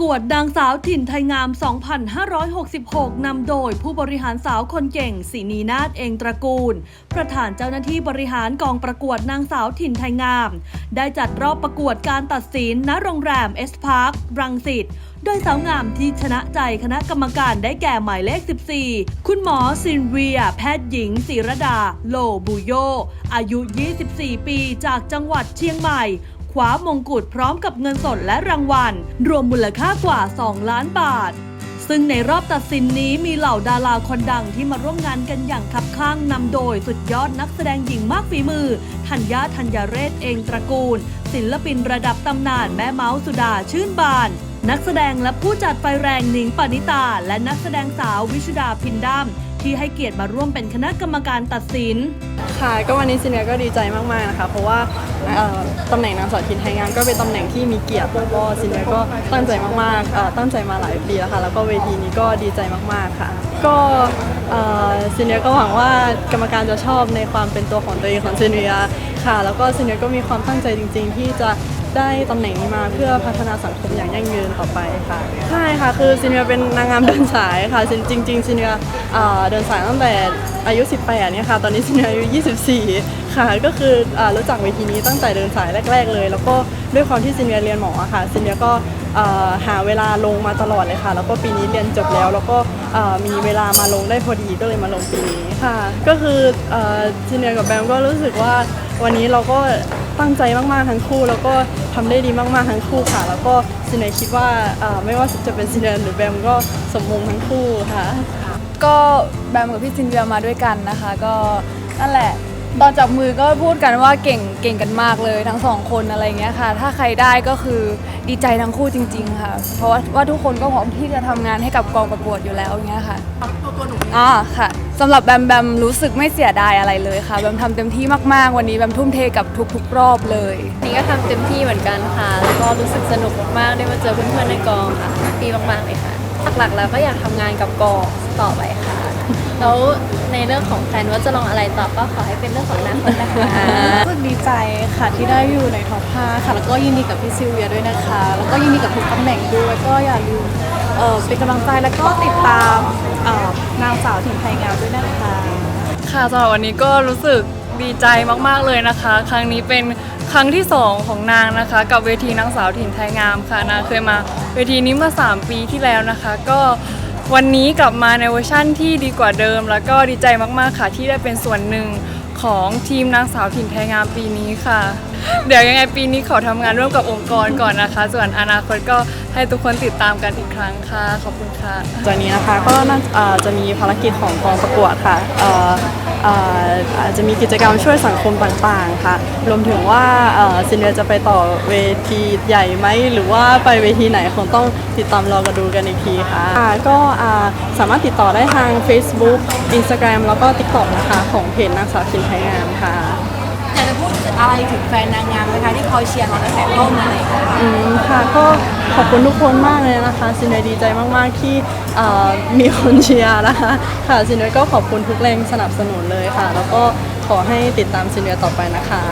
กวดนางสาวถิ่นไทยงาม 2566 นำโดยผู้บริหารสาวคนเก่งสีนีนาฏเองตระกูล ประธานเจ้าหน้าที่บริหารกองประกวดนางสาวถิ่นไทยงาม ได้จัดรอบประกวดการตัดสินณโรงแรมเอสพาร์ครังสิตโดยสาวงามที่ชนะใจคณะกรรมการได้แก่หมายเลข 14 คุณหมอซินเวีย แพทย์หญิงศิรดา โลบูโย อายุ 24 ปี จากจังหวัดเชียงใหม่ คว้ามงกุฎพร้อมกับเงินสดและรางวัล รวมมูลค่ากว่า 2 ล้านบาท ซึ่งในรอบตัดสินนี้มีเหล่าดาราคนดังที่มาร่วมงานกันอย่างคับข้างนำโดยสุดยอดนักแสดงหญิงมากฝีมือ ธัญญาธัญญเรศเองตระกูล ศิลปินระดับตำนานแม่เมาส์สุดาชื่นบานนักแสดงและผู้จัดไฟแรงหนิงปณิตา และนักแสดงสาววิชุดาพินดาม ที่ให้เกียรติมาร่วมเป็นคณะกรรมการตัดสิน ค่ะก็วันนี้ซีเนียก็ดีใจมากๆนะคะ เพราะว่าเอ่อตำแหน่งนางสาวทินไทยงามก็เป็นตำแหน่งที่มีเกียรติแล้วก็ซีเนียก็ตั้งใจมากๆเอ่อตั้งใจมาหลายปีแล้วค่ะแล้วก็เวทีนี้ก็ดีใจมากๆค่ะ ก็เอ่อซีเนียก็หวังว่ากรรมการจะชอบในความเป็นตัวของตัวเองของซีเนียค่ะ แล้วก็ซีเนียก็มีความตั้งใจจริง ๆ ที่จะ ได้ตำแหน่งนี้มาเพื่อพัฒนาสังคมอย่างยั่งยืนต่อไปค่ะ ใช่ค่ะ คือซีเนียเป็นนางงามเดินสายค่ะจริงๆซีเนียเอ่อเดินสายตั้งแต่ อายุ 18เนี่ยค่ะ ตอนนี้ซีเนียอายุ 24 ค่ะ ก็คืออรู้จักเวทีนี้ตั้งแต่เดินสายแรก ๆ เลย แล้วก็ด้วยความที่ซีเนียเรียนหมออะค่ะซีเนียก็หาเวลาลงมาตลอดเลยค่ะ แล้วก็ปีนี้เรียนจบแล้ว แล้วก็มีเวลามาลงได้พอดีก็เลยมาลงปีนี้ค่ะ ก็คือซีเนียกับแบมก็รู้สึกว่าวันนี้เราก็ตั้งใจมาก ๆ ทั้งคู่ แล้วก็ทำได้ดีมาก ๆ ทั้งคู่ค่ะ แล้วก็ซีเนียคิดว่าไม่ว่าจะเป็นซีเนียหรือแบมก็สมมงทั้งคู่ค่ะ ก็แบมกับพี่ซินเวียมาด้วยกันนะคะ ก็นั่นแหละ ตอนจับมือก็พูดกันว่าเก่งเก่งกันมากเลยทั้งสองคนอะไรเงี้ยค่ะ ถ้าใครได้ก็คือดีใจทั้งคู่จริง ๆ ค่ะ เพราะว่าว่าทุกคนก็พร้อมที่จะทำงานให้กับกองประกวดอยู่แล้วอย่างเงี้ยค่ะอ่าค่ะสำหรับแบมแบมรู้สึกไม่เสียดายอะไรเลยค่ะแบมทำเต็มที่มากๆ วันนี้แบมทุ่มเทกับทุกๆรอบเลย นี่ก็ทำเต็มที่เหมือนกันค่ะ แล้วก็รู้สึกสนุกมากๆ ได้มาเจอเพื่อนๆในกองค่ะดีมากๆเลยค่ะ หลักๆแล้วก็อยากทำงานกับกองต่อไปค่ะ แล้วในเรื่องของแพลนว่าจะลองอะไรต่อก็ขอให้เป็นเรื่องของอนาคตนะคะ รู้สึกดีใจค่ะที่ได้อยู่ในท็อป5ค่ะ แล้วก็ยินดีกับพี่ซิลเวียด้วยนะคะ แล้วก็ยินดีกับทุกตำแหน่งด้วย ก็อย่าลืมเอ่อเป็นกำลังใจแล้วก็ติดตามเอ่อนางสาวถิ่นไทยงามด้วยนะคะ ค่ะสำหรับวันนี้ก็รู้สึกดีใจมากๆเลยนะคะ ครั้งนี้เป็นค รั้งที่ 2 ของนางนะคะ กับเวทีนางสาวถิ่นไทยงามค่ะนางเคยมาเวทีนี้เมื่อ 3 ปีที่แล้วนะคะ ก็วันนี้กลับมาในเวอร์ชั่นที่ดีกว่าเดิม แล้วก็ดีใจมากๆค่ะที่ได้เป็นส่วนหนึ่งของทีมนางสาวถิ่นไทยงามปีนี้ค่ะ เดี๋ยวยังไงปีนี้ขอทำงานร่วมกับองค์กรก่อนนะคะ ส่วนอนาคตก็ให้ทุกคนติดตามกันอีกครั้งค่ะ ขอบคุณค่ะ จากนี้นะคะก็น่าเอ่อจะมีภารกิจของกองประกวดค่ะเอ่อเอ่ออาจจะมีกิจกรรมช่วยสังคมต่างๆค่ะ รวมถึงว่าเอ่อซินเดียจะไปต่อเวทีใหญ่ไหมหรือว่าไปเวทีไหนคงต้องติดตามรอกันดูกันอีกทีค่ะค่ะก็อ่าสามารถติดต่อได้ทาง Facebook Instagram แล้วก็ TikTok นะคะ ของเพจนางสาวชินไทยงามค่ะ อยากจะพูดอะไรถึงแฟนนางงามนะคะที่คอยเชียร์เราตั้งแต่ต้นอะไรอย่างเงี้ยอืมค่ะก็ขอบคุณทุกคนมากเลยนะคะซินเดียดีใจมากๆที่เอ่อมีคนเชียร์นะคะค่ะซินเดียก็ขอบคุณทุกแรงสนับสนุนเลยค่ะ แล้วก็ขอให้ติดตามซินเดียต่อไปนะคะ